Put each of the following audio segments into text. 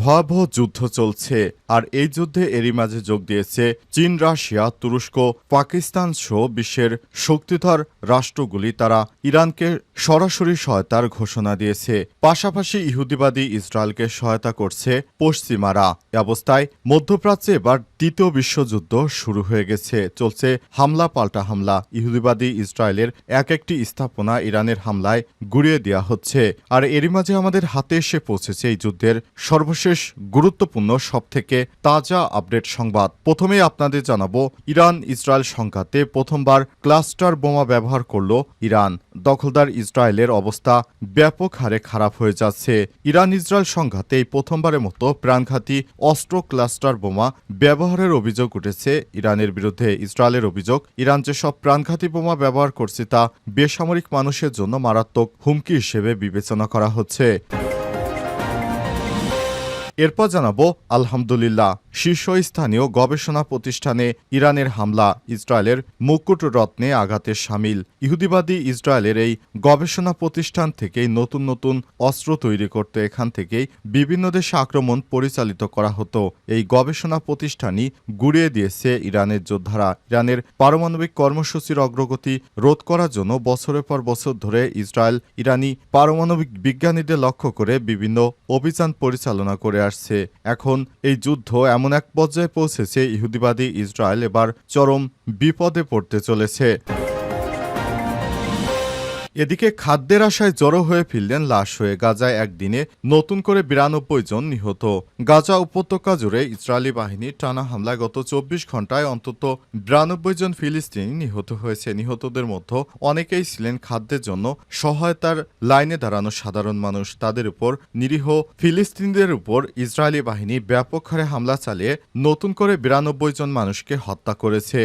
ভয়াবহ যুদ্ধ চলছে, আর এই যুদ্ধে এরই মাঝে যোগ দিয়েছে চীন, রাশিয়া, তুরস্ক, পাকিস্তান সহ বিশ্বের শক্তিধর রাষ্ট্রগুলি তারা ইরানকে সরাসরি সহায়তার ঘোষণা দিয়েছে। পাশাপাশি ইহুদিবাদী ইসরায়েলকে সহায়তা করছে পশ্চিমারা। অবস্থায় মধ্যপ্রাচ্যে এবার দ্বিতীয় বিশ্বযুদ্ধ শুরু হয়ে গেছে। চলছে হামলা, পাল্টা হামলা। ইহুদিবাদী ইসরায়েলের এক একটি স্থাপনা ইরানের হামলায় গুড়িয়ে দেওয়া হচ্ছে। আর এরই মাঝে আমাদের হাতে এসে পৌঁছেছে এই যুদ্ধের সর্বশেষ গুরুত্বপূর্ণ সবথেকে তাজা আপডেট সংবাদ। প্রথমেই আপনাদের জানাব ইরান ইসরায়েল সংঘাতে প্রথমবার ক্লাস্টার বোমা ব্যবহার করল ইরান। দখলদার ইসরায়েলের অবস্থা ব্যাপক হারে খারাপ হয়ে যাচ্ছে। ইরান ইসরায়েল সংঘাতে এই প্রথমবারের মতো প্রাণঘাতী অস্ত্র ক্লাস্টার বোমা ব্যবহারের অভিযোগ উঠেছে। ইরানের বিরুদ্ধে ইসরায়েলের অভিযোগ, ইরান যেসব প্রাণঘাতী বোমা ব্যবহার করছে তা বেসামরিক মানুষের জন্য মারাত্মক হুমকি হিসেবে বিবেচনা করা হচ্ছে। এরপর জানাব আলহামদুলিল্লাহ শীর্ষস্থানীয় গবেষণা প্রতিষ্ঠানে ইরানের হামলা ইসরায়েলের মুকুট রত্নে আঘাতের সামিল। ইহুদিবাদী ইসরায়েলের এই গবেষণা প্রতিষ্ঠান থেকেই নতুন নতুন অস্ত্র তৈরি করতে এখান থেকেই বিভিন্ন দেশে আক্রমণ পরিচালিত করা হতো। এই গবেষণা প্রতিষ্ঠানই গুড়িয়ে দিয়েছে ইরানের যোদ্ধারা। ইরানের পারমাণবিক কর্মসূচির অগ্রগতি রোধ করার জন্য বছরের পর বছর ধরে ইসরায়েল ইরানি পারমাণবিক বিজ্ঞানীদের লক্ষ্য করে বিভিন্ন অভিযান পরিচালনা করে আসছে। এখন এই যুদ্ধ এমন এক পর্যায়ে পৌঁছেছে, ইহুদিবাদী ইসরায়েল এবার চরম বিপদে পড়তে চলেছে। এদিকে খাদ্যের আশায় জড়ো হয়ে ফিরলেন লাশ হয়ে গাজায় একদিনে নতুন করে বিরানব্বই জন নিহত। গাজা উপত্যকা জুড়ে ইসরায়েলি বাহিনীর টানা হামলায় গত চব্বিশ ঘন্টায় অন্তত বিরানব্বই জন ফিলিস্তিনি নিহত হয়েছে। নিহতদের মধ্যে অনেকেই ছিলেন খাদ্যের জন্য সহায়তার লাইনে দাঁড়ানো সাধারণ মানুষ। তাদের উপর নিরীহ ফিলিস্তিনিদের উপর ইসরায়েলি বাহিনী ব্যাপক হারে হামলা চালিয়ে নতুন করে বিরানব্বই জন মানুষকে হত্যা করেছে।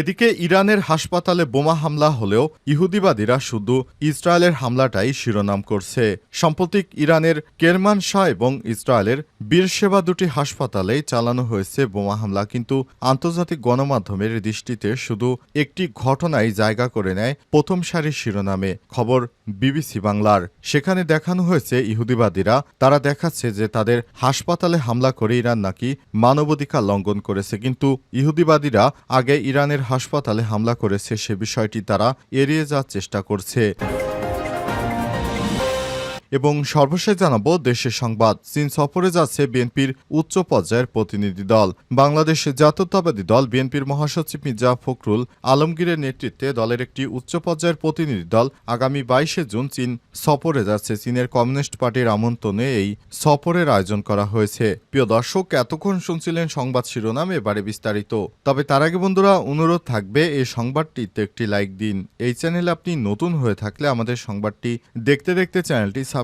এদিকে ইরানের হাসপাতালে বোমা হামলা হলেও ইহুদিবাদীরা শুধু ইসরায়েলের হামলাটাই শিরোনাম করছে। সাম্প্রতিক ইরানের কেরমান শাহ এবং ইসরায়েলের বীরসেবা দুটি হাসপাতালেই চালানো হয়েছে বোমা হামলা, কিন্তু আন্তর্জাতিক গণমাধ্যমের দৃষ্টিতে শুধু একটি ঘটনাই জায়গা করে নেয় প্রথম সারির শিরোনামে। খবর বিবিসি বাংলার। সেখানে দেখানো হয়েছে ইহুদিবাদীরা, তারা দেখাচ্ছে যে তাদের হাসপাতালে হামলা করে ইরান নাকি মানবাধিকার লঙ্ঘন করেছে, কিন্তু ইহুদিবাদীরা আগে ইরানের হাসপাতালে হামলা করেছে সে বিষয়টি তারা এড়িয়ে যাওয়ার চেষ্টা করছে। এবং সর্বশেষ জানাব দেশের সংবাদ। চীন সফরে যাচ্ছে বিএনপির উচ্চ পর্যায়ের প্রতিনিধি দল। বাংলাদেশের জাতীয়তাবাদী দল, বিএনপির মহাসচিব মির্জা ফখরুল আলমগীরের নেতৃত্বে দলের একটি উচ্চ পর্যায়ের প্রতিনিধি দল আগামী বাইশে জুন চীন সফরে যাচ্ছে। চীনের কমিউনিস্ট পার্টির আমন্ত্রণে এই সফরের আয়োজন করা হয়েছে। প্রিয় দর্শক, এতক্ষণ শুনছিলেন সংবাদ শিরোনাম, এবারে বিস্তারিত। তবে তার আগে বন্ধুরা, অনুরোধ থাকবে এই সংবাদটিতে একটি লাইক দিন। এই চ্যানেলে আপনি নতুন হয়ে থাকলে আমাদের সংবাদটি দেখতে দেখতে চ্যানেলটি সাবস্ক্রাইব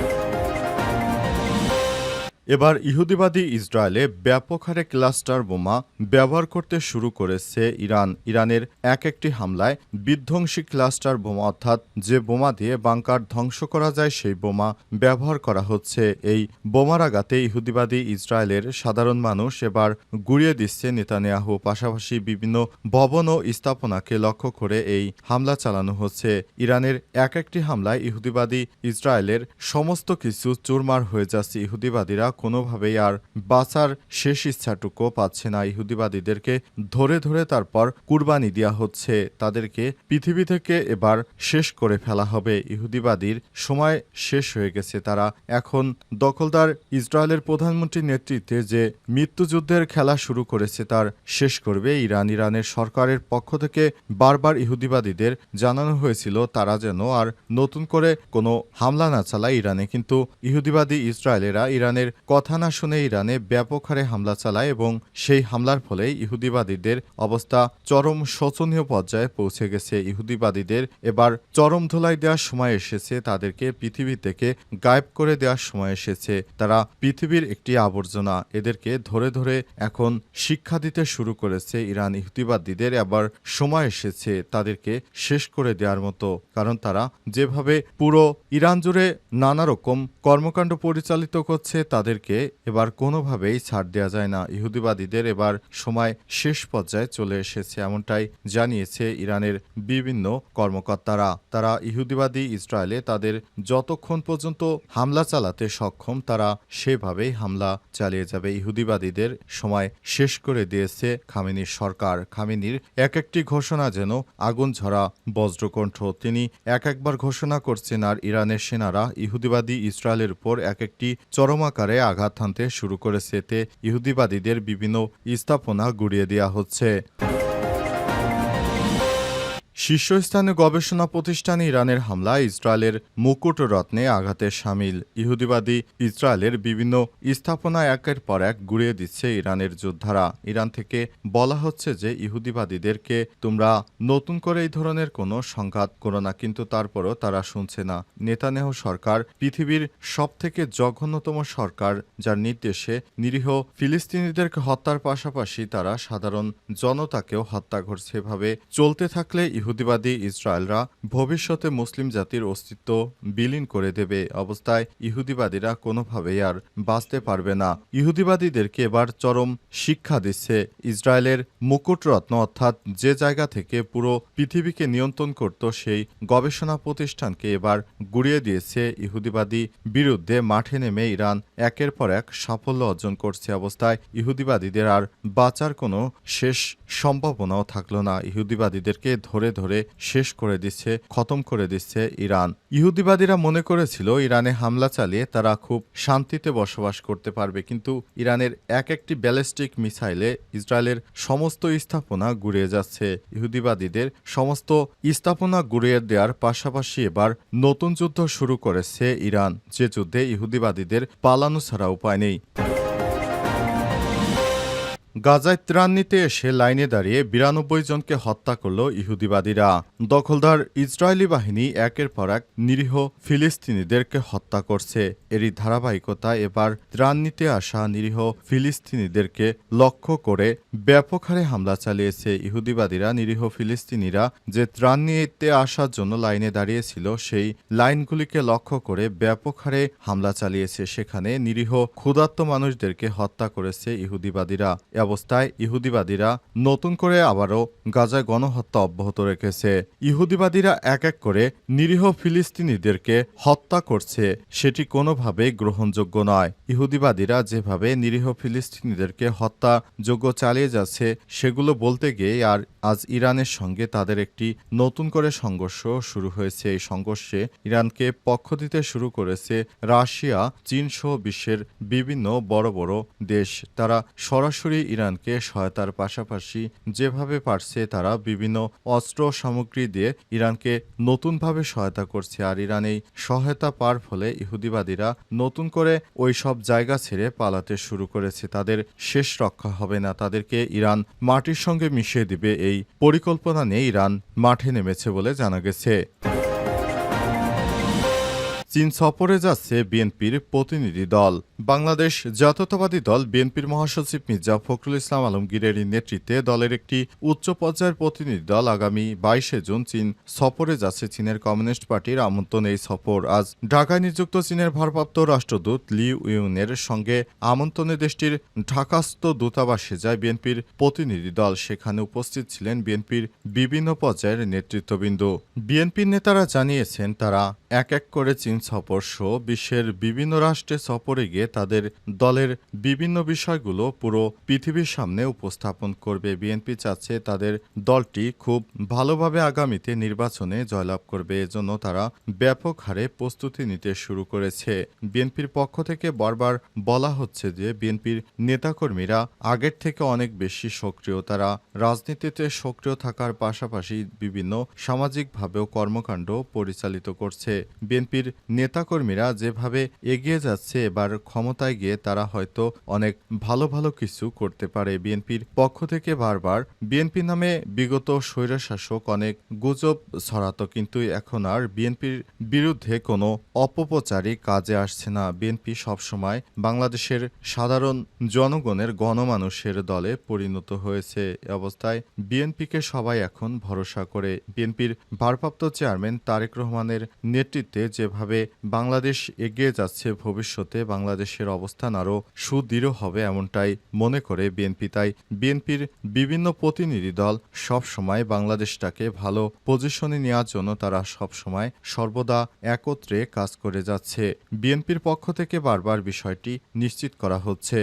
এবার ইহুদিবাদী ইসরায়েলে ব্যাপক হারে ক্লাস্টার বোমা ব্যবহার করতে শুরু করেছে ইরান। ইরানের এক একটি হামলায় বিধ্বংসী ক্লাস্টার বোমা অর্থাৎ যে বোমা দিয়ে বাংকার ধ্বংস করা যায়, সেই বোমা ব্যবহার করা হচ্ছে। এই বোমার আঘাতে ইহুদিবাদী ইসরায়েলের সাধারণ মানুষ এবার গুড়িয়ে দিচ্ছে নেতানিয়াহু। পাশাপাশি বিভিন্ন ভবন ও স্থাপনাকে লক্ষ্য করে এই হামলা চালানো হচ্ছে। ইরানের এক একটি হামলায় ইহুদিবাদী ইসরায়েলের সমস্ত কিছু চুরমার হয়ে যাচ্ছে। ইহুদিবাদীরা কোনোভাবেই আর বাঁচার শেষ ইচ্ছাটুকু পাচ্ছে না ইহুদিবাদীদেরকে। ধরে ধরে তারপর কুরবানি দেওয়া হচ্ছে। তাদেরকে পৃথিবী থেকে এবার শেষ করে ফেলা হবে। ইহুদিবাদীর সময় শেষ হয়ে গেছে। তারা এখন দখলদার ইসরায়েলের প্রধানমন্ত্রীর নেতৃত্বে যে মৃত্যুযুদ্ধের খেলা শুরু করেছে, তার শেষ করবে ইরান। ইরানের সরকারের পক্ষ থেকে বারবার ইহুদিবাদীদের জানানো হয়েছিল, তারা যেন আর নতুন করে কোনো হামলা না চালায় ইরানে। কিন্তু ইহুদিবাদী ইসরায়েলেরা ইরানের কথা না শুনে ইরানে ব্যাপক হারে হামলা চালায় এবং সেই হামলার ফলে ইহুদিবাদীদের অবস্থা চরম শোচনীয় পর্যায়ে পৌঁছে গেছে। ইহুদিবাদীদের এবার চরম ধোলাই দেওয়ার সময় এসেছে, তাদেরকে পৃথিবী থেকে গায়েব করে দেওয়ার সময় এসেছে। তারা পৃথিবীর একটি আবর্জনা, এদেরকে ধরে ধরে এখন শিক্ষা দিতে শুরু করেছে। ইরান ইহুদিবাদীদের আবার সময় এসেছে তাদেরকে শেষ করে দেওয়ার মতো, কারণ তারা যেভাবে পুরো ইরান জুড়ে নানা রকম কর্মকাণ্ড পরিচালিত করছে তাদেরকে এবার কোনোভাবেই ছাড় দেওয়া যায় না। ইহুদিবাদীদের এবার সময় শেষ পর্যায়ে চলে এসেছে এমনটাই জানিয়েছে ইরানের বিভিন্ন কর্মকর্তারা। তারা ইহুদিবাদী ইসরায়েলে তাদের যতক্ষণ পর্যন্ত হামলা চালাতে সক্ষম, তারা সেভাবেই হামলা চালিয়ে যাবে। ইহুদিবাদীদের সময় শেষ করে দিয়েছে খামেনির সরকার। খামেনির এক একটি ঘোষণা যেন আগুন ঝরা বজ্রকণ্ঠ। তিনি এক একবার ঘোষণা করছেন, আর ইরানের সেনারা ইহুদিবাদী ইসরায়েলের উপর এক একটি চরম আঘাত হানতে শুরু করেছে এতে ইহুদিবাদীদের বিভিন্ন স্থাপনা গুড়িয়ে দেওয়া হচ্ছে। শীর্ষস্থানীয় গবেষণা প্রতিষ্ঠান ইরানের হামলা ইসরায়েলের মুকুট রত্নে আঘাতের সামিল। ইহুদিবাদী ইসরায়েলের বিভিন্ন স্থাপনা একের পর এক গুড়িয়ে দিচ্ছে ইরানের যোদ্ধারা। ইরান থেকে বলা হচ্ছে যে ইহুদিবাদীদেরকে তোমরা নতুন করে এই ধরনের কোনো সংঘাত করো না, কিন্তু তারপরও তারা শুনছে না। নেতানেহ সরকার পৃথিবীর সব থেকে জঘন্যতম সরকার, যার নির্দেশে নিরীহ ফিলিস্তিনিদেরকে হত্যার পাশাপাশি তারা সাধারণ জনতাকেও হত্যা করছে। এভাবে চলতে থাকলে ইহুদিবাদী ইসরায়েলরা ভবিষ্যতে মুসলিম জাতির অস্তিত্ব বিলীন করে দেবে অবস্থায় ইহুদিবাদীরা কোনোভাবেই আর বাঁচতে পারবে না। ইহুদিবাদীদেরকে এবার চরম শিক্ষা দিচ্ছে ইসরায়েলের মুকুটরত্ন, অর্থাৎ যে জায়গা থেকে পুরো পৃথিবীকে নিয়ন্ত্রণ করত সেই গবেষণা প্রতিষ্ঠানকে এবার গুড়িয়ে দিয়েছে ইহুদিবাদী বিরুদ্ধে মাঠে নেমে ইরান একের পর এক সাফল্য অর্জন করছে অবস্থায় ইহুদিবাদীদের আর বাঁচার কোনো শেষ সম্ভাবনাও থাকল না। ইহুদিবাদীদেরকে ধরে ধরে শেষ করে দিচ্ছে, খতম করে দিচ্ছে ইরান। ইহুদিবাদীরা মনে করেছিল ইরানে হামলা চালিয়ে তারা খুব শান্তিতে বসবাস করতে পারবে, কিন্তু ইরানের এক একটি ব্যালিস্টিক মিসাইলে ইসরায়েলের সমস্ত স্থাপনা গুড়িয়ে যাচ্ছে। ইহুদিবাদীদের সমস্ত স্থাপনা গুড়িয়ে দেওয়ার পাশাপাশি এবার নতুন যুদ্ধ শুরু করেছে ইরান। যে যুদ্ধে ইহুদিবাদীদের পালানো ছাড়া উপায় নেই। গাজায় ত্রাণ নিতে এসে লাইনে দাঁড়িয়ে বিরানব্বই জনকে হত্যা করল ইহুদিবাদীরা। দখলদার ইসরায়েলি বাহিনী একের পর এক নিরীহ ফিলিস্তিনিদেরকে হত্যা করছে। এরই ধারাবাহিকতা এবার ত্রাণ নিতে আসা নিরীহ ফিলিস্তিনিদেরকে লক্ষ্য করে ব্যাপক হারে হামলা চালিয়েছে। ইহুদিবাদীরা, নিরীহ ফিলিস্তিনিরা যে ত্রাণ নিতে আসার জন্য লাইনে দাঁড়িয়েছিল, সেই লাইনগুলিকে লক্ষ্য করে ব্যাপক হারে হামলা চালিয়েছে। সেখানে নিরীহ ক্ষুধার্ত মানুষদেরকে হত্যা করেছে ইহুদিবাদীরা। অবস্থায় ইহুদিবাদীরা নতুন করে আবারও গাজায় গণহত্যা অব্যাহত রেখেছে। ইহুদিবাদীরা এক এক করে নিরীহ ফিলিস্তিনিদেরকে হত্যা করছে, সেটি কোনোভাবেই গ্রহণযোগ্য নয়। ইহুদিবাদীরা যেভাবে নিরীহ ফিলিস্তিনিদেরকে হত্যাযোগ্য চালিয়ে যাচ্ছে, সেগুলো বলতে গিয়ে আর আজ ইরানের সঙ্গে তাদের একটি নতুন করে সংঘর্ষ শুরু হয়েছে। এই সংঘর্ষে ইরানকে পক্ষ দিতে শুরু করেছে রাশিয়া, চীন সহ বিশ্বের বিভিন্ন বড় বড় দেশ। তারা সরাসরি ইরানকে সহায়তার পাশাপাশি যেভাবে পারছে তারা বিভিন্ন অস্ত্র সামগ্রী দিয়ে ইরানকে নতুনভাবে সহায়তা করছে। আর ইরান এই সহায়তা পার ফলে ইহুদিবাদীরা নতুন করে ওই সব জায়গা ছেড়ে পালাতে শুরু করেছে। তাদের শেষ রক্ষা হবে না। তাদেরকে ইরান মাটির সঙ্গে মিশিয়ে দিবে। এই পরিকল্পনা নিয়ে ইরান মাঠে নেমেছে বলে জানা গেছে। চীন সফরে যাচ্ছে বিএনপির প্রতিনিধি দল। বাংলাদেশ জাতীয়তাবাদী দল বিএনপির মহাসচিব মির্জা ফখরুল ইসলাম আলমগীরের নেতৃত্বে দলের একটি উচ্চ পর্যায়ের প্রতিনিধি দল আগামী বাইশে জুন চীন সফরে যাচ্ছে চীনের কমিউনিস্ট পার্টির আমন্ত্রণ এই সফর। আজ ঢাকায় নিযুক্ত চীনের ভারপ্রাপ্ত রাষ্ট্রদূত লি উইউনের সঙ্গে আমন্ত্রণে দেশটির ঢাকাস্থ দূতাবাসে যায় বিএনপির প্রতিনিধি দল। সেখানে উপস্থিত ছিলেন বিএনপির বিভিন্ন পর্যায়ের নেতৃত্ববৃন্দ। বিএনপির নেতারা জানিয়েছেন, তারা এক এক করে চীন সফর সহ বিশ্বের বিভিন্ন রাষ্ট্রে সফরে গিয়ে তাদের দলের বিভিন্ন বিষয়গুলো পুরো পৃথিবীর সামনে উপস্থাপন করবে। বিএনপি চাচ্ছে তাদের দলটি খুব ভালোভাবে আগামীতে নির্বাচনে জয়লাভ করবে। এজন্য তারা ব্যাপক হারে প্রস্তুতি নিতে শুরু করেছে। বিএনপির পক্ষ থেকে বারবার বলা হচ্ছে যে বিএনপির নেতাকর্মীরা আগের থেকে অনেক বেশি সক্রিয়। তারা রাজনীতিতে সক্রিয় থাকার পাশাপাশি বিভিন্ন সামাজিকভাবেও কর্মকাণ্ড পরিচালিত করছে। বিএনপির নেতাকর্মীরা যেভাবে এগিয়ে যাচ্ছে, এবার ক্ষমতায় গিয়ে তারা হয়তো অনেক ভালো ভালো কিছু করতে পারে। বিএনপির পক্ষ থেকে বারবার বিএনপি নামে বিগত স্বৈরশাসক অনেক গুজব ছড়াতো, কিন্তু এখন আর বিএনপির বিরুদ্ধে কোনো অপপ্রচারই কাজে আসছে না। বিএনপি সবসময় বাংলাদেশের সাধারণ জনগণের গণমানুষের দলে পরিণত হয়েছে। এ অবস্থায় বিএনপিকে সবাই এখন ভরসা করে। বিএনপির ভারপ্রাপ্ত চেয়ারম্যান তারেক রহমানের নেতৃত্বে যেভাবে বাংলাদেশ এগিয়ে যাচ্ছে ভবিষ্যতে, বাংলাদেশের অবস্থান আরও সুদৃঢ় হবে এমনটাই মনে করে বিএনপি। তাই বিএনপির বিভিন্ন প্রতিনিধি দল সবসময় বাংলাদেশটাকে ভালো পজিশনে নেওয়ার জন্য তারা সবসময় সর্বদা একত্রে কাজ করে যাচ্ছে। বিএনপির পক্ষ থেকে বারবার বিষয়টি নিশ্চিত করা হচ্ছে।